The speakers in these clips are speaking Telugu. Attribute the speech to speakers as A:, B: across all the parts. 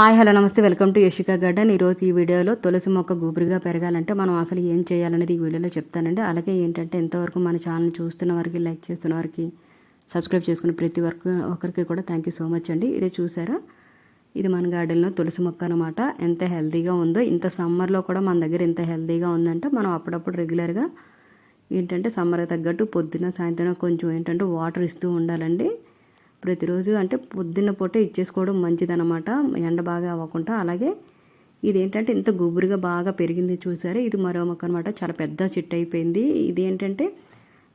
A: హాయ్ హలో నమస్తే వెల్కమ్ టు యశికా గార్డెన్. ఈరోజు ఈ వీడియోలో తులసి మొక్క గుబురుగా పెరగాలంటే మనం అసలు ఏం చేయాలనేది ఈ వీడియోలో చెప్తానండి. అలాగే ఏంటంటే ఎంతవరకు మన ఛానల్ చూస్తున్న వారికి లైక్ చేస్తున్న వారికి సబ్స్క్రైబ్ చేసుకున్న ప్రతి వరకు ఒకరికి కూడా థ్యాంక్ యూ సో మచ్ అండి. ఇదే చూసారా? ఇది మన గార్డెన్లో తులసి మొక్క అనమాట ఎంత హెల్తీగా ఉందో ఇంత సమ్మర్లో కూడా మన దగ్గర ఎంత హెల్తీగా ఉందంటే మనం అప్పుడప్పుడు రెగ్యులర్గా ఏంటంటే సమ్మర్కి తగ్గట్టు పొద్దున సాయంత్రం కొంచెం ఏంటంటే వాటర్ ఇస్తూ ఉండాలండి. ప్రతిరోజు అంటే పొద్దున్న పూట ఇచ్చేసుకోవడం మంచిదనమాట ఎండ బాగా అవ్వకుండా. అలాగే ఇది ఏంటంటే ఇంత గుబురుగా బాగా పెరిగింది చూసారా? ఇది మరో మొక్క అనమాట చాలా పెద్ద చెట్టు అయిపోయింది. ఇది ఏంటంటే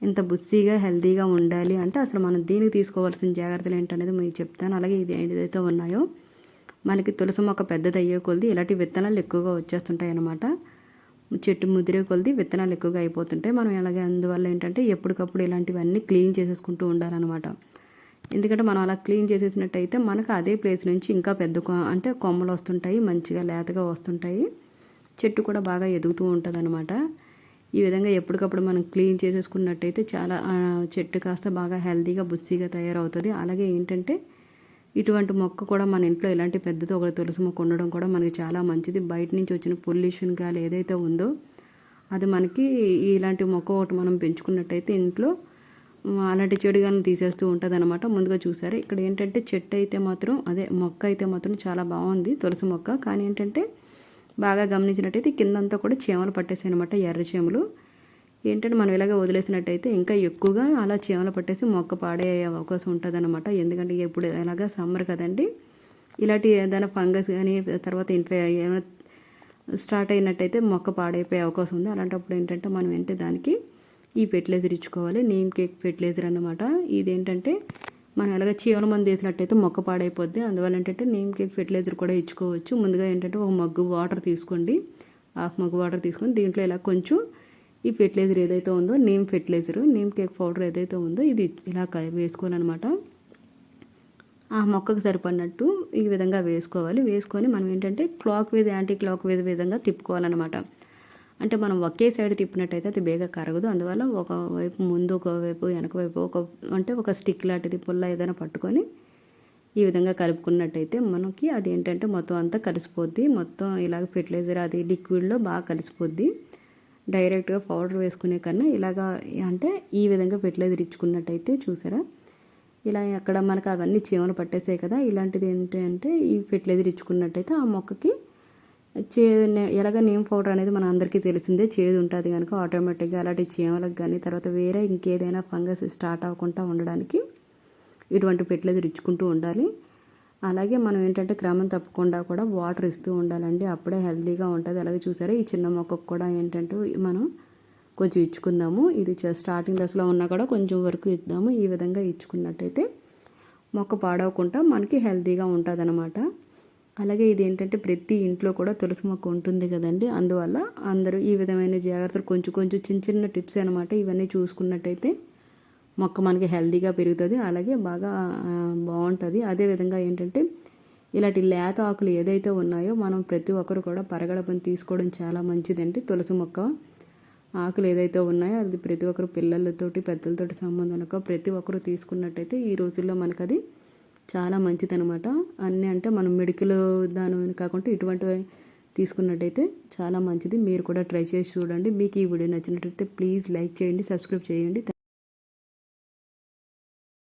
A: ఇంత బుస్సీగా హెల్తీగా ఉండాలి అంటే అసలు మనం దీనికి తీసుకోవాల్సిన జాగ్రత్తలు ఏంటనేది మీకు చెప్తాను. అలాగే ఇది ఏదైతే ఉన్నాయో మనకి తులసి మొక్క పెద్దది అయ్యే కొలది ఇలాంటి విత్తనాలు ఎక్కువగా వచ్చేస్తుంటాయి అన్నమాట. చెట్టు ముదిరే కొలది విత్తనాలు ఎక్కువగా అయిపోతుంటాయి. మనం అలాగే అందువల్ల ఏంటంటే ఎప్పటికప్పుడు ఇలాంటివన్నీ క్లీన్ చేసేసుకుంటూ ఉండాలన్నమాట. ఎందుకంటే మనం అలా క్లీన్ చేసేసినట్టయితే మనకు అదే ప్లేస్ నుంచి ఇంకా పెద్ద అంటే కొమ్మలు వస్తుంటాయి మంచిగా లేతగా వస్తుంటాయి. చెట్టు కూడా బాగా ఎదుగుతూ ఉంటుంది అనమాట ఈ విధంగా ఎప్పటికప్పుడు మనం క్లీన్ చేసేసుకున్నట్టయితే చాలా చెట్టు కాస్త బాగా హెల్తీగా బుస్సీగా తయారవుతుంది. అలాగే ఏంటంటే ఇటువంటి మొక్క కూడా మన ఇంట్లో ఇలాంటి పెద్దది ఒక తులసి మొక్క ఉండడం కూడా మనకి చాలా మంచిది. బయట నుంచి వచ్చిన పొల్యూషన్ గాలి ఏదైతే ఉందో అది మనకి ఇలాంటి మొక్క ఒకటి మనం పెంచుకున్నట్టయితే ఇంట్లో అలాంటి చెడు కానీ తీసేస్తూ ఉంటుంది అనమాట ముందుగా చూసారు ఇక్కడ ఏంటంటే చెట్టు అయితే మాత్రం అదే మొక్క అయితే మాత్రం చాలా బాగుంది తులసి మొక్క. కానీ ఏంటంటే బాగా గమనించినట్టయితే కిందంతా కూడా చీమలు పట్టేసాయి అనమాట ఎర్ర చీమలు. ఏంటంటే మనం ఇలాగ వదిలేసినట్టయితే ఇంకా ఎక్కువగా అలా చీమలు పట్టేసి మొక్క పాడే అవకాశం ఉంటుంది అనమాట ఎందుకంటే ఇప్పుడు ఎలాగా సమ్మర్ కదండి. ఇలాంటి ఏదైనా ఫంగస్ కానీ తర్వాత ఇన్ఫె ఏమైనా స్టార్ట్ అయినట్టయితే మొక్క పాడైపోయే అవకాశం ఉంది. అలాంటప్పుడు ఏంటంటే మనం ఏంటి దానికి ఈ ఫెర్టిలైజర్ ఇచ్చుకోవాలి నేమ్ కేక్ ఫెర్టిలైజర్ అనమాట ఇదేంటంటే మనం ఎలాగ చీవల మంది వేసినట్టయితే మొక్క పాడైపోద్ది. అందువల్ల ఏంటంటే నేమ్ కేక్ ఫెర్టిలైజర్ కూడా ఇచ్చుకోవచ్చు. ముందుగా ఏంటంటే ఒక మగ్గు వాటర్ తీసుకోండి. హాఫ్ మగ్గు వాటర్ తీసుకొని దీంట్లో ఇలా కొంచెం ఈ ఫెర్టిలైజర్ ఏదైతే ఉందో neem fertiliser neem cake powder ఏదైతే ఉందో ఇది ఇలా వేసుకోవాలన్నమాట. ఆ మొక్కకు సరిపడినట్టు ఈ విధంగా వేసుకోవాలి. వేసుకొని మనం ఏంటంటే క్లాక్ వేది యాంటీ క్లాక్ వేది విధంగా తిప్పుకోవాలన్నమాట. అంటే మనం ఒకే సైడ్ తిప్పినట్టయితే అది బేగా కరగదు. అందువల్ల ఒక వైపు ముందు ఒక వైపు వెనక వైపు ఒక అంటే ఒక స్టిక్ లాంటిది పుల్ల ఏదైనా పట్టుకొని ఈ విధంగా కలుపుకున్నట్టయితే మనకి అది ఏంటంటే మొత్తం అంతా కలిసిపోద్ది. మొత్తం ఇలాగ ఫెర్టిలైజర్ అది లిక్విడ్లో బాగా కలిసిపోద్ది. డైరెక్ట్గా పౌడర్ వేసుకునే కన్నా ఇలాగా అంటే ఈ విధంగా ఫెర్టిలైజర్ ఇచ్చుకున్నట్టయితే చూసారా? ఇలా అక్కడ మనకు అవన్నీ చీమలు పట్టేసాయి కదా. ఇలాంటిది ఏంటంటే ఈ ఫెర్టిలైజర్ ఇచ్చుకున్నట్టయితే ఆ మొక్కకి చేదు ఎలాగ నేమ్ పౌడర్ అనేది మన అందరికీ తెలిసిందే. చేదు ఉంటుంది కనుక ఆటోమేటిక్గా అలాంటి చీమలకు కానీ తర్వాత వేరే ఇంకేదైనా ఫంగస్ స్టార్ట్ అవ్వకుండా ఉండడానికి ఇటువంటి ఫెర్టిలైజర్ రుచుకుంటూ ఉండాలి. అలాగే మనం ఏంటంటే క్రమం తప్పకుండా కూడా వాటర్ ఇస్తూ ఉండాలండి. అప్పుడే హెల్తీగా ఉంటుంది. అలాగే చూసారా ఈ చిన్న మొక్కకు కూడా ఏంటంటే మనం కొంచెం ఇచ్చుకుందాము. ఇది స్టార్టింగ్ దశలో ఉన్నా కూడా కొంచెం వరకు ఇద్దాము. ఈ విధంగా ఇచ్చుకున్నట్టయితే మొక్క పాడవకుండా మనకి హెల్తీగా ఉంటుంది అలాగే ఇది ఏంటంటే ప్రతి ఇంట్లో కూడా తులసి మొక్క ఉంటుంది కదండి. అందువల్ల అందరూ ఈ విధమైన జాగ్రత్తలు కొంచెం కొంచెం చిన్న చిన్న టిప్స్ అనమాట ఇవన్నీ చూసుకున్నట్టయితే మొక్క మనకి హెల్తీగా పెరుగుతుంది అలాగే బాగా బాగుంటుంది. అదేవిధంగా ఏంటంటే ఇలాంటి లేత ఆకులు ఏదైతే ఉన్నాయో మనం ప్రతి ఒక్కరు కూడా పరగడపని తీసుకోవడం చాలా మంచిదండి. తులసి మొక్క ఆకులు ఏదైతే ఉన్నాయో అది ప్రతి ఒక్కరు పిల్లలతోటి పెద్దలతోటి సంబంధం ప్రతి ఒక్కరు తీసుకున్నట్టయితే ఈ రోజుల్లో మనకు అది చాలా మంచిదనమాట అన్నీ అంటే మనం మెడికల్ దాని కాకుండా ఇటువంటివి తీసుకున్నట్టయితే చాలా మంచిది. మీరు కూడా ట్రై చేసి చూడండి. మీకు ఈ వీడియో నచ్చినట్టయితే ప్లీజ్ లైక్ చేయండి సబ్స్క్రైబ్ చేయండి.